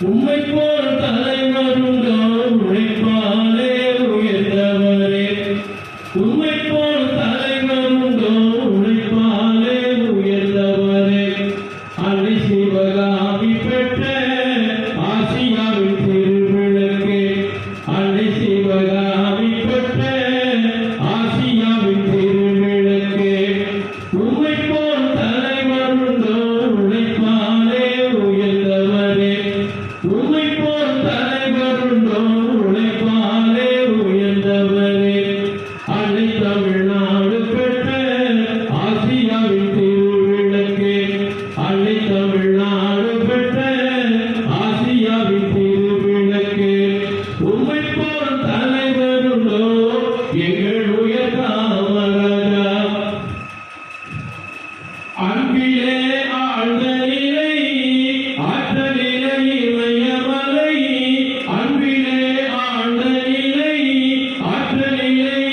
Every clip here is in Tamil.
உண்மை போல தலைவருங்கோ உழைப்பாலே உயர்ந்தவரே. உண்மை போல தலைவருங்கோ உழைப்பாலே உயர்ந்தவரே. அலை சிவகாமி பெற்ற Yeah.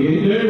siguiente.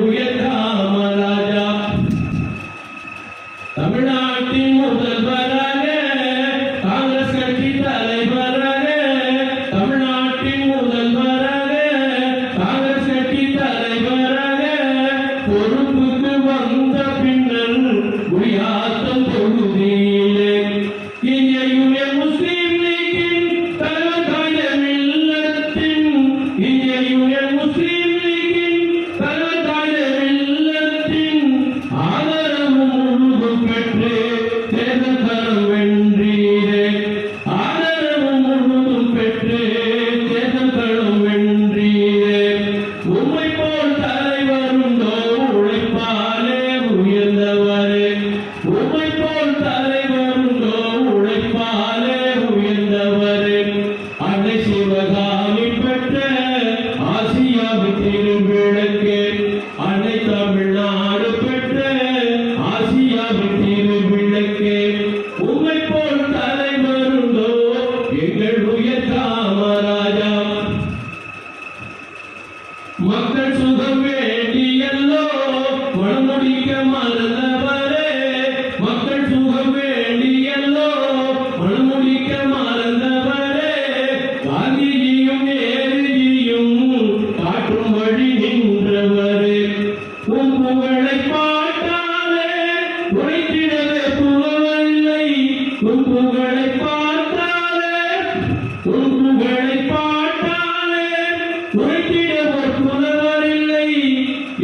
Indian Union Muslim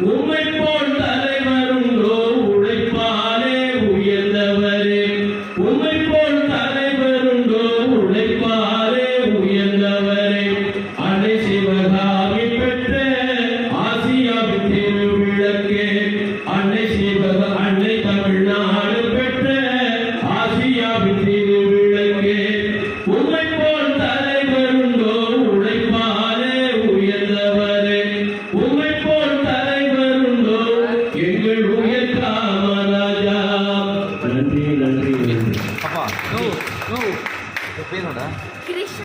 uma